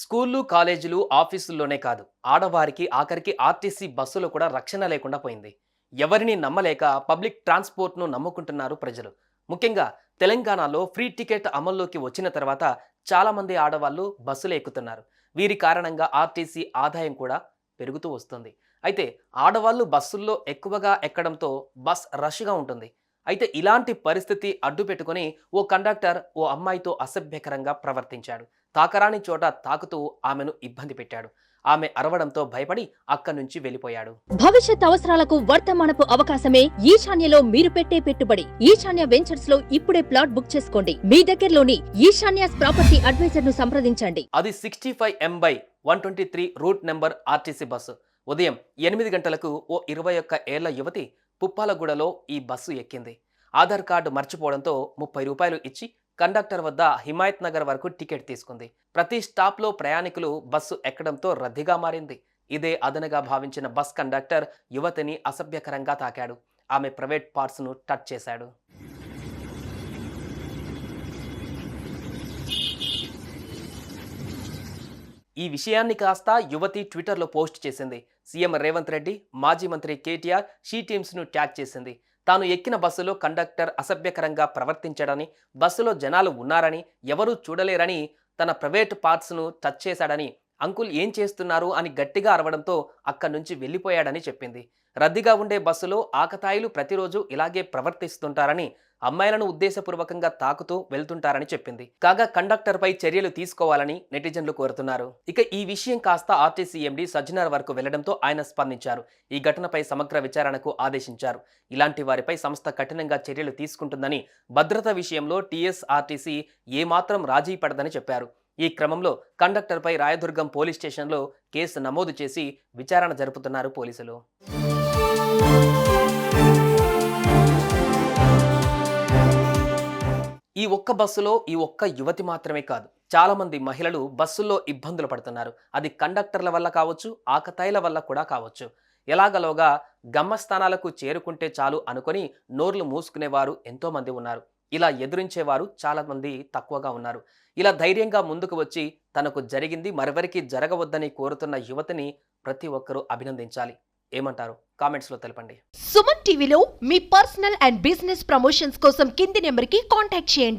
స్కూళ్ళు కాలేజీలు ఆఫీసుల్లోనే కాదు. ఆడవారికి ఆఖరికి ఆర్టీసీ బస్సులో కూడా రక్షణ లేకుండా పోయింది. ఎవరిని నమ్మలేక పబ్లిక్ ట్రాన్స్పోర్ట్ను నమ్ముకుంటున్నారు ప్రజలు. ముఖ్యంగా తెలంగాణలో ఫ్రీ టికెట్ అమల్లోకి వచ్చిన తర్వాత చాలామంది ఆడవాళ్ళు బస్సులు ఎక్కుతున్నారు. వీరి కారణంగా ఆర్టీసీ ఆదాయం కూడా పెరుగుతూ వస్తుంది. అయితే ఆడవాళ్ళు బస్సుల్లో ఎక్కువగా ఎక్కడంతో బస్ రష్గా ఉంటుంది. అయితే ఇలాంటి పరిస్థితి అడ్డు పెట్టుకుని ఓ కండక్టర్ ఓ అమ్మాయితో అసభ్యకరంగా ప్రవర్తించాడు. తాకరాని చోట తాకుతూ ఆమెను ఇబ్బంది పెట్టాడు. ఆమె అరవడంతో భయపడి అక్కడి నుంచి వెళ్ళిపోయాడు. భవిష్యత్ అవసరాలకు వర్తమానపు అవకాశమే ఈశాన్యలో మీరు పెట్టే పెట్టుబడి. ఈశాన్య వెంచర్స్లో ఇప్పుడే ప్లాట్ బుక్ చేసుకోండి. మీ దగ్గరలోని ఈశాన్యాస్ ప్రాపర్టీ అడ్వైజర్ను సంప్రదించండి. అది sixty five M by one twenty three route number RTC bus. ఉదయం ఎనిమిది గంటలకు ఓ ఇరవై ఒక్క ఏళ్ళ యువతి పుప్పాలగూడలో ఈ బస్సు ఎక్కింది. ఆధార్ కార్డు మర్చిపోవడంతో ముప్పై రూపాయలు ఇచ్చి కండక్టర్ వద్ద హిమాయత్ నగర్ వరకు టికెట్ తీసుకుంది. ప్రతి స్టాప్లో ప్రయాణికులు బస్సు ఎక్కడంతో రద్దీగా మారింది. ఇదే అదనగా భావించిన బస్ కండక్టర్ యువతిని అసభ్యకరంగా తాకాడు. ఆమె ప్రైవేట్ పార్ట్స్ను టచ్ చేశాడు. ఈ విషయాన్ని కాస్త యువతి ట్విట్టర్లో పోస్ట్ చేసింది. సీఎం రేవంత్ రెడ్డి మాజీ మంత్రి కేటీఆర్ షీ టీమ్స్ను ట్యాగ్ చేసింది. తాను ఎక్కిన బస్సులో కండక్టర్ అసభ్యకరంగా ప్రవర్తించాడని బస్సులో జనాలు ఉన్నారని ఎవరూ చూడలేరని తన ప్రైవేట్ పార్ట్స్ను టచ్ చేశాడని అంకుల్ ఏం చేస్తున్నారు అని గట్టిగా అరవడంతో అక్కడి నుంచి వెళ్ళిపోయాడని చెప్పింది. రద్దీగా ఉండే బస్సులో ఆకతాయిలు ప్రతిరోజు ఇలాగే ప్రవర్తిస్తుంటారని అమ్మాయిలను ఉద్దేశపూర్వకంగా తాకుతూ వెళ్తుంటారని చెప్పింది. కాగా కండక్టర్పై చర్యలు తీసుకోవాలని నెటిజన్లు కోరుతున్నారు. ఇక ఈ విషయం కాస్త ఆర్టీసీ ఎండీ సజ్జనార్ వరకు వెళ్ళడంతో ఆయన స్పందించారు. ఈ ఘటనపై సమగ్ర విచారణకు ఆదేశించారు. ఇలాంటి వారిపై సంస్థ కఠినంగా చర్యలు తీసుకుంటుందని భద్రత విషయంలో టీఎస్ఆర్టీసీ ఏమాత్రం రాజీ పడదని చెప్పారు. ఈ క్రమంలో కండక్టర్పై రాయదుర్గం పోలీస్ స్టేషన్లో కేసు నమోదు చేసి విచారణ జరుపుతున్నారు పోలీసులు. ఈ ఒక్క బస్సులో ఈ ఒక్క యువతి మాత్రమే కాదు చాలామంది మహిళలు బస్సుల్లో ఇబ్బందులు పడుతున్నారు. అది కండక్టర్ల వల్ల కావచ్చు ఆకతాయిల వల్ల కూడా కావచ్చు. ఎలాగలోగా గమ్యస్థానాలకు చేరుకుంటే చాలు అనుకొని నోర్లు మూసుకునేవారు ఎంతోమంది ఉన్నారు. ఇలా ఎదురించేవారు చాలా మంది తక్కువగా ఉన్నారు. ఇలా ధైర్యంగా ముందుకు వచ్చి తనకు జరిగింది మరెవరికి జరగవద్దని కోరుతున్న యువతిని ప్రతి ఒక్కరూ అభినందించాలి. ఏమంటారు? కామెంట్స్లో తెలపండి. సుమన్ టీవీలో మీ పర్సనల్ అండ్ బిజినెస్ ప్రమోషన్స్ కోసం కింది నెంబర్కి కాంటాక్ట్ చేయండి.